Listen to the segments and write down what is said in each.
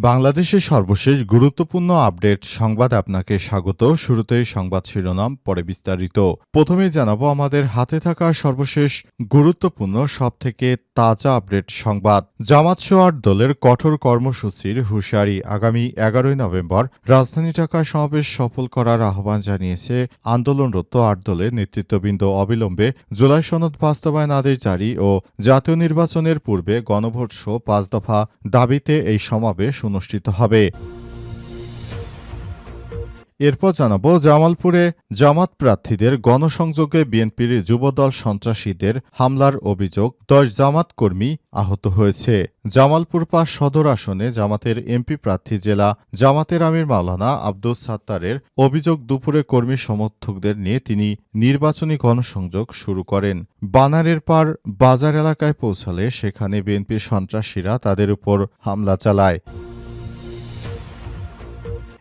বাংলাদেশের সর্বশেষ গুরুত্বপূর্ণ আপডেট সংবাদ আপনাকে স্বাগত। শুরুতেই সংবাদ শিরোনাম, পরে বিস্তারিত। প্রথমে জানাব, আমাদের হাতে থাকা সর্বশেষ গুরুত্বপূর্ণ সব থেকে তাজা আপডেট সংবাদ। জামাত সোয়ার দলের কঠোর কর্মসূচির হুঁশিয়ারি আগামী এগারোই নভেম্বর। রাজধানী ঢাকায় সমাবেশ সফল করার আহ্বান জানিয়েছে আন্দোলনরত আট দলের নেতৃত্ববৃন্দ। অবিলম্বে জুলাই সনদ বাস্তবায়ন আদেশ জারি ও জাতীয় নির্বাচনের পূর্বে গণভোট সহ পাঁচ দফা দাবিতে এই সমাবেশ অনুষ্ঠিত হবে। এরপর জানাব, জামালপুরে জামাত প্রার্থীদের গণসংযোগে বিএনপির যুবদল সন্ত্রাসীদের হামলার অভিযোগ, দশ জামাত কর্মী আহত হয়েছে। জামালপুর পাস সদর আসনে জামাতের এমপি প্রার্থী জেলা জামাতের আমির মাওলানা আব্দুস সাত্তারের অভিযোগ, দুপুরে কর্মী সমর্থকদের নিয়ে তিনি নির্বাচনী গণসংযোগ শুরু করেন। বানারের পার বাজার এলাকায় পৌঁছালে সেখানে বিএনপির সন্ত্রাসীরা তাদের উপর হামলা চালায়।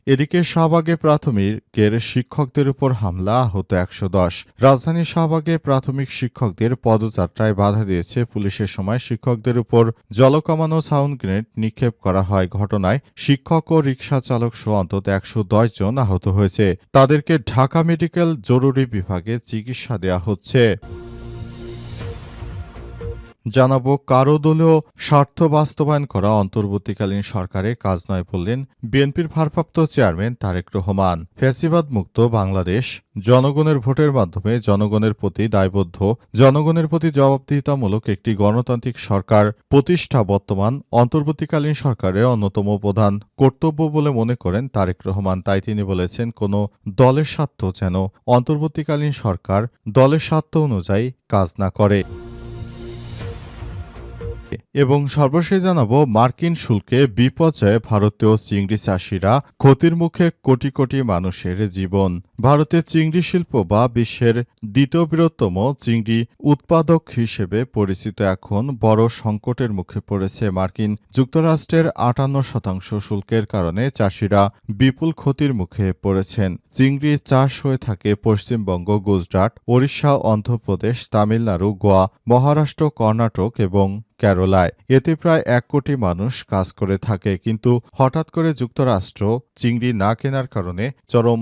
এদিকে শাহবাগে প্রাথমিকের শিক্ষকদের উপর হামলা, আহত একশো দশ। রাজধানীর শাহবাগে প্রাথমিক শিক্ষকদের পদযাত্রায় বাধা দিয়েছে পুলিশের সময় শিক্ষকদের উপর জলকামানো সাউন্ড গ্রেনেড নিক্ষেপ করা হয় ঘটনায়। শিক্ষক ও রিকশা চালক সহ অন্তত একশো দশ জন আহত হয়েছে। তাদেরকে ঢাকা মেডিকেল জরুরি বিভাগে চিকিৎসা দেওয়া হচ্ছে। জানাব কারও দলীয় স্বার্থ বাস্তবায়ন করা অন্তর্বর্তীকালীন সরকারের কাজ নয় বললেন বিএনপির ভারপ্রাপ্ত চেয়ারম্যান তারেক রহমান। ফ্যাসিবাদ মুক্ত বাংলাদেশ, জনগণের ভোটের মাধ্যমে জনগণের প্রতি দায়বদ্ধ, জনগণের প্রতি জবাবদিহিতামূলক একটি গণতান্ত্রিক সরকার প্রতিষ্ঠা বর্তমান অন্তর্বর্তীকালীন সরকারের অন্যতম প্রধান কর্তব্য বলে মনে করেন তারেক রহমান। তাই তিনি বলেছেন, কোনো দলের স্বার্থ যেন অন্তর্বর্তীকালীন সরকার দলের স্বার্থ অনুযায়ী কাজ না করে। এবং সর্বশেষ জানাব, মার্কিন শুল্কে বিপর্যয়ে ভারতীয় চিংড়ি চাষিরা ক্ষতির মুখে কোটি কোটি মানুষের জীবন। ভারতের চিংড়ি শিল্প বা বিশ্বের দ্বিতীয় বৃহত্তম চিংড়ি উৎপাদক হিসেবে পরিচিত এখন বড় সংকটের মুখে পড়েছে মার্কিন যুক্তরাষ্ট্রের আটান্ন শতাংশ শুল্কের কারণে চাষিরা বিপুল ক্ষতির মুখে পড়েছেন। চিংড়ি চাষ হয়ে থাকে পশ্চিমবঙ্গ, গুজরাট, ওড়িশা, অন্ধ্রপ্রদেশ, তামিলনাড়ু, গোয়া, মহারাষ্ট্র, কর্ণাটক এবং কেরলায়। এতে প্রায় এক কোটি মানুষ কাজ করে থাকে, কিন্তু হঠাৎ করে যুক্তরাষ্ট্র চিংড়ি না কেনার কারণে চরম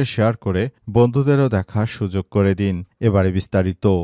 শেয়ার করে বন্ধুদেরও দেখার সুযোগ করে দিন। এবারে বিস্তারিত।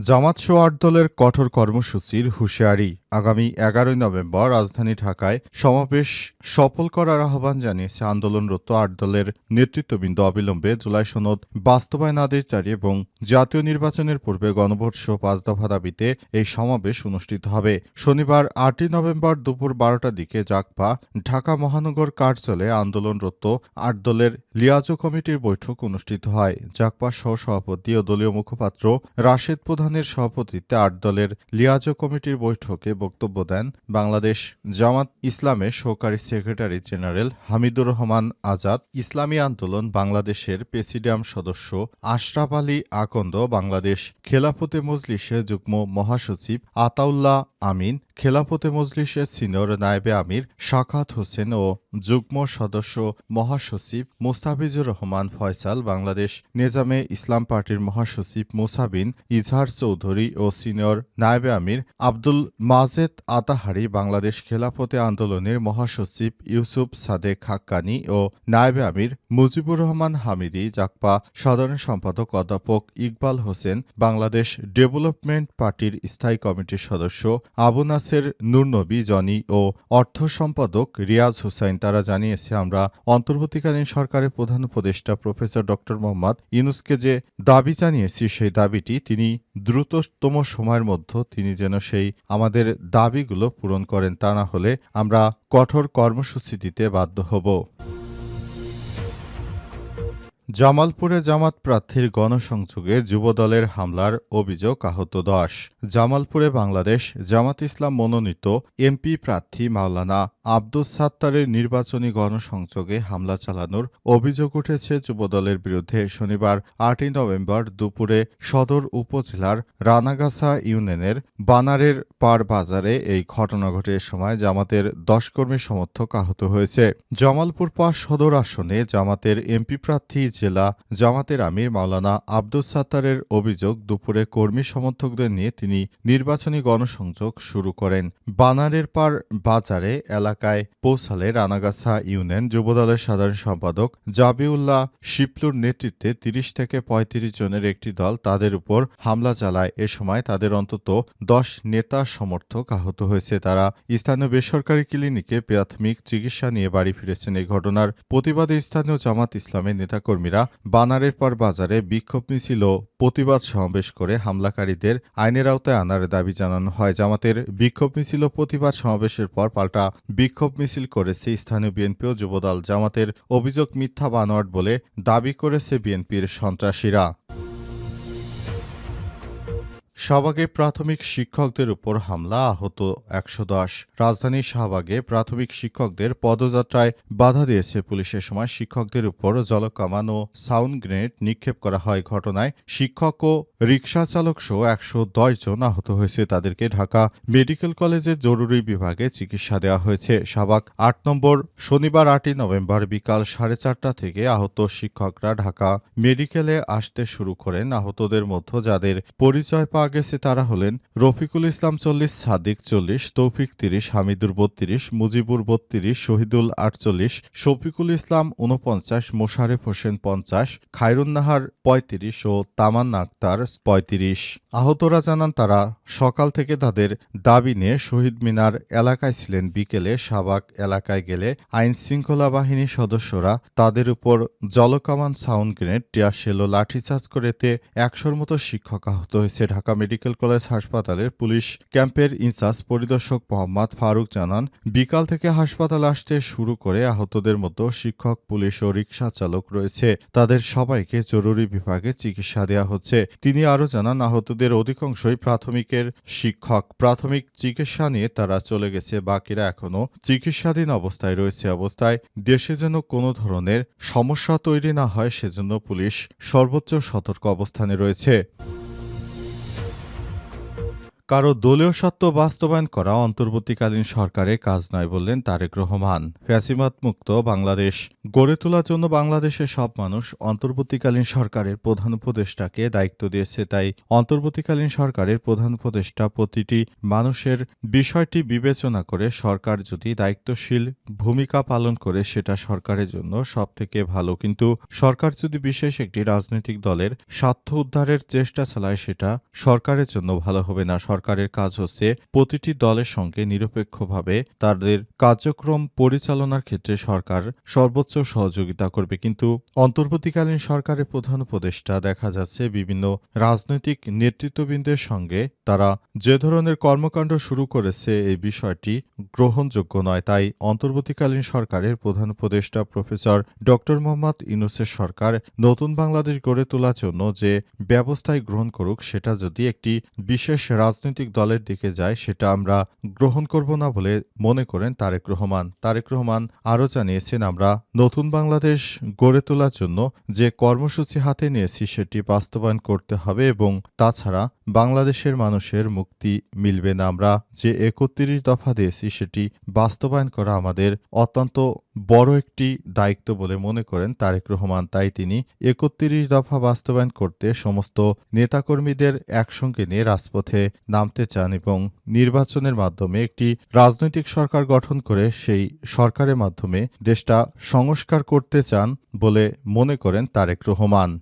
জামাত সোয়ার দলের কঠোর কর্মসূচির হুঁশিয়ারি। আগামী এগারোই নভেম্বর রাজধানী ঢাকায় সমাবেশ সফল করার আহ্বান জানিয়েছে আন্দোলনরত আট দলের নেতৃত্ববৃন্দ। অবিলম্বে জুলাই সনদ বাস্তবায়ন আদেশ জারি এবং জাতীয় নির্বাচনের পূর্বে গণভোট সহ পাঁচ দফা দাবিতে এই সমাবেশ অনুষ্ঠিত হবে। শনিবার আটই নভেম্বর দুপুর বারোটার দিকে জাকপা ঢাকা মহানগর কার্যালয়ে আন্দোলনরত আট দলের লিয়াজো কমিটির বৈঠক অনুষ্ঠিত হয়। জাকপা সহ সভাপতি ও দলীয় মুখপাত্র রাশেদ প্রধানের সভাপতিত্বে আট দলের লিয়াজো কমিটির বৈঠকে বক্তব্য দেন বাংলাদেশ জামাত ইসলামের সহকারী সেক্রেটারি জেনারেল হামিদুর রহমান আজাদ। ইসলামী আন্দোলন বাংলাদেশের প্রেসিডিয়াম সদস্য আশরাফ আলী আকন্দ, বাংলাদেশ খেলাফতে মজলিসের যুগ্ম মহাসচিব আতাউল্লাহ আমিন খেলাফতে মজলিসের সিনিয়র নায়েবে আমির শাখাত হোসেন ও যুগ্ম সদস্য মহাসচিব মুস্তাফিজুর রহমান ফয়সাল, বাংলাদেশ নেজামে ইসলাম পার্টির মহাসচিব মুসাবিন ইজহার চৌধুরী ও সিনিয়র নায়েবে আমির আব্দুল মাজেদ আতাহারি, বাংলাদেশ খেলাফতে আন্দোলনের মহাসচিব ইউসুফ সাদেক হাক্কানি ও নায়েবে আমির মুজিবুর রহমান হামিদি, জাকপা সাধারণ সম্পাদক অধ্যাপক ইকবাল হোসেন, বাংলাদেশ ডেভেলপমেন্ট পার্টির স্থায়ী কমিটির সদস্য আবু নাসের নুরনবী, জনি ও অর্থ সম্পাদক রিয়াজ হুসাইন, তারা জানিয়েছে, আমরা অন্তর্বর্তীকালীন সরকারের প্রধান উপদেষ্টা প্রফেসর ড. মোহাম্মদ ইউনুসকে যে দাবি জানিয়েছি, সেই দাবিটি তিনি দ্রুততম সময়ের মধ্যে তিনি যেন সেই আমাদের দাবিগুলো পূরণ করেন। তা না হলে আমরা কঠোর কর্মসূচি দিতে বাধ্য হব। জামালপুরে জামাত প্রার্থীর গণসংযোগে যুবদলের হামলার অভিযোগ আহত দশ। জামালপুরে বাংলাদেশ জামাত ইসলাম মনোনীত এমপি প্রার্থী মাওলানা আব্দুস সাত্তারের নির্বাচনী গণসংযোগে হামলা চালানোর অভিযোগ উঠেছে যুবদলের বিরুদ্ধে শনিবার আটই নভেম্বর দুপুরে সদর উপজেলার রানাগাছা ইউনিয়নের বানারের পার বাজারে এই ঘটনা ঘটে সময় জামাতের দশ কর্মী সমর্থক আহত হয়েছে। জামালপুর পাস সদর আসনে জামাতের এমপি প্রার্থী জেলা জামাতের আমির মাওলানা আব্দুস সাত্তারের অভিযোগ, দুপুরে কর্মী সমর্থকদের নিয়ে তিনি নির্বাচনী গণসংযোগ শুরু করেন। বানারের পার বাজারে এলাকায় পৌঁছালে রানাগাছা ইউনিয়ন যুবদলের সাধারণ সম্পাদক জাবিউল্লাহ শিপলুর নেতৃত্বে তিরিশ থেকে পঁয়ত্রিশ জনের একটি দল তাদের উপর হামলা চালায়। এ সময় তাদের অন্তত দশ নেতা সমর্থক আহত হয়েছে। তারা স্থানীয় বেসরকারি ক্লিনিকে প্রাথমিক চিকিৎসা নিয়ে বাড়ি ফিরেছেন। এই ঘটনার প্রতিবাদে স্থানীয় জামাত ইসলামের নেতাকর্মীরা বানারের পর বাজারে বিক্ষোভ মিছিল প্রতিবাদ সমাবেশ করে হামলাকারীদের আইনের আওতায় আনার দাবি জানানো হয়। জামাতের বিক্ষোভ মিছিল প্রতিবাদ সমাবেশের পর পাল্টা বিক্ষোভ মিছিল করেছে স্থানীয় বিএনপি ও যুবদল। জামাতের অভিযোগ মিথ্যা বানোয়াট বলে দাবি করেছে বিএনপির সন্ত্রাসীরা। শাহবাগে প্রাথমিক শিক্ষকদের উপর হামলা, আহত একশো দশ। রাজধানীর শাহবাগে প্রাথমিক শিক্ষকদের পদযাত্রায় বাধা দিয়েছে পুলিশের সময় শিক্ষকদের উপর জলকামান ও সাউন্ড গ্রেনেড নিক্ষেপ করা হয়। ঘটনায় শিক্ষক ও রিকশা চালক সহ একশো দশ জন আহত হয়েছে। তাদেরকে ঢাকা মেডিকেল কলেজের জরুরি বিভাগে চিকিৎসা দেওয়া হয়েছে। শাহবাগ আট নম্বর শনিবার আটই নভেম্বর বিকাল সাড়ে চারটা থেকে আহত শিক্ষকরা ঢাকা মেডিকেলে আসতে শুরু করেন। আহতদের মধ্যে যাদের পরিচয় পাওয়া গেছে তারা হলেন রফিকুল ইসলাম চল্লিশ, সাদিক চল্লিশ, তৌফিক তিরিশ, হামিদুর বত্রিশ, মুজিবুর বত্রিশ, শহীদুল আটচল্লিশ, শফিকুল ইসলাম উনপঞ্চাশ মোশারেফ হোসেন পঞ্চাশ খায়রুন্নাহার পঁয়ত্রিশ ও তামান্না আক্তার পঁয়ত্রিশ। আহতরা জানান তারা সকাল থেকে তাদের দাবি নিয়ে শহীদ মিনার এলাকায় ছিলেন। বিকেলে শাবাক এলাকায় গেলে আইন শৃঙ্খলা বাহিনীর সদস্যরা তাদের উপর জলকামান সাউন্ড গ্রেনেড টিয়ারশেল ও লাঠিচার্জ করেতে একশোর মতো শিক্ষক আহত হয়েছে। ঢাকা মেডিকেল কলেজ হাসপাতালের পুলিশ ক্যাম্পের ইনচার্জ পরিদর্শক মোহাম্মদ ফারুক জানান, বিকাল থেকে হাসপাতালে আসতে শুরু করে আহতদের মতো শিক্ষক, পুলিশ ও রিকশা চালক রয়েছে। তাদের সবাইকে জরুরি বিভাগে চিকিৎসা দেওয়া হচ্ছে। তিনি আরও জানান, আহতদের অধিকাংশই প্রাথমিকের শিক্ষক। প্রাথমিক চিকিৎসা নিয়ে তারা চলে গেছে, বাকিরা এখনও চিকিৎসাধীন অবস্থায় রয়েছে। অবস্থায় দেশে যেন কোনো ধরনের সমস্যা তৈরি না হয়, সেজন্য পুলিশ সর্বোচ্চ সতর্ক অবস্থানে রয়েছে। কারও দলীয় সত্ত্ব বাস্তবায়ন করা অন্তর্বর্তীকালীন সরকারের কাজ নয় বললেন তারেক রহমান। ফ্যাসিমাত মুক্ত বাংলাদেশ। গড়ে তোলার জন্য বাংলাদেশের সব মানুষ অন্তর্বর্তীকালীন সরকারের প্রধান উপদেষ্টাকে দায়িত্ব দিয়েছে, তাই অন্তর্বর্তীকালীন সরকারের প্রধান উপদেষ্টা প্রতিটি মানুষের বিষয়টি বিবেচনা করে সরকার যদি দায়িত্বশীল ভূমিকা পালন করে, সেটা সরকারের জন্য সবথেকে ভালো। কিন্তু সরকার যদি বিশেষ একটি রাজনৈতিক দলের স্বার্থ উদ্ধারের চেষ্টা চালায়, সেটা সরকারের জন্য ভালো হবে না। সরকারের কাজ হচ্ছে প্রতিটি দলের সঙ্গে নিরপেক্ষভাবে তাদের কার্যক্রম পরিচালনার ক্ষেত্রে সরকার সর্বোচ্চ সহযোগিতা করবে। কিন্তু অন্তর্বর্তীকালীন সরকারের প্রধান উপদেষ্টা দেখা যাচ্ছে বিভিন্ন রাজনৈতিক নেতৃত্ববৃন্দের সঙ্গে তারা যে ধরনের কর্মকাণ্ড শুরু করেছে এই বিষয়টি গ্রহণযোগ্য নয়। তাই অন্তর্বর্তীকালীন সরকারের প্রধান উপদেষ্টা প্রফেসর ড মোহাম্মদ ইউনুসের সরকার নতুন বাংলাদেশ গড়ে তোলার জন্য যে ব্যবস্থায় গ্রহণ করুক, সেটা যদি একটি বিশেষ রাজনৈতিক দলের দিকে যায়, সেটা আমরা গ্রহণ করব না বলে মনে করেন তারেক রহমান। তারেক রহমান আরও জানিয়েছেন, আমরা নতুন বাংলাদেশ গড়ে তোলার জন্য যে কর্মসূচি হাতে নিয়েছি, সেটি বাস্তবায়ন করতে হবে এবং তাছাড়া বাংলাদেশের মানুষের মুক্তি মিলবে না। আমরা যে একত্রিশ দফা দিয়েছি, সেটি বাস্তবায়ন করা আমাদের অত্যন্ত বড় একটি দায়িত্ব বলে মনে করেন তারেক রহমান। তাই তিনি একত্রিশ দফা বাস্তবায়ন করতে সমস্ত নেতাকর্মীদের একসঙ্গে নিয়ে রাজপথে নামতে চান এবং নির্বাচনের মাধ্যমে একটি রাজনৈতিক সরকার গঠন করে সেই সরকারের মাধ্যমে দেশটা সংস্কার করতে চান বলে মনে করেন তারেক রহমান।